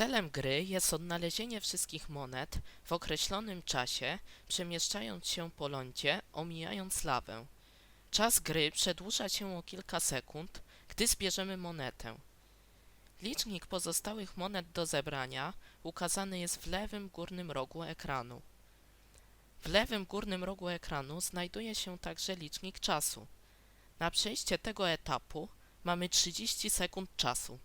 Celem gry jest odnalezienie wszystkich monet w określonym czasie, przemieszczając się po lądzie, omijając lawę. Czas gry przedłuża się o kilka sekund, gdy zbierzemy monetę. Licznik pozostałych monet do zebrania ukazany jest w lewym górnym rogu ekranu. W lewym górnym rogu ekranu znajduje się także licznik czasu. Na przejście tego etapu mamy 30 sekund czasu.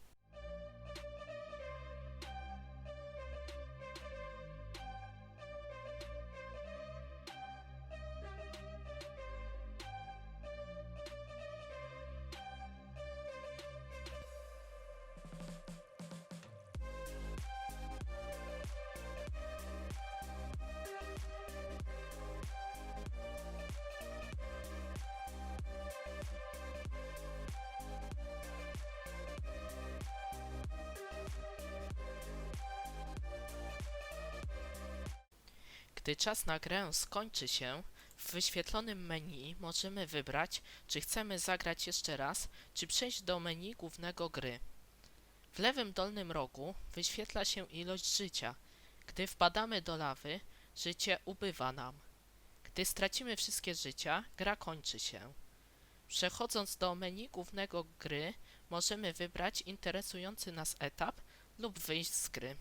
Gdy czas na grę skończy się, w wyświetlonym menu możemy wybrać, czy chcemy zagrać jeszcze raz, czy przejść do menu głównego gry. W lewym dolnym rogu wyświetla się ilość życia. Gdy wpadamy do lawy, życie ubywa nam. Gdy stracimy wszystkie życia, gra kończy się. Przechodząc do menu głównego gry, możemy wybrać interesujący nas etap lub wyjść z gry.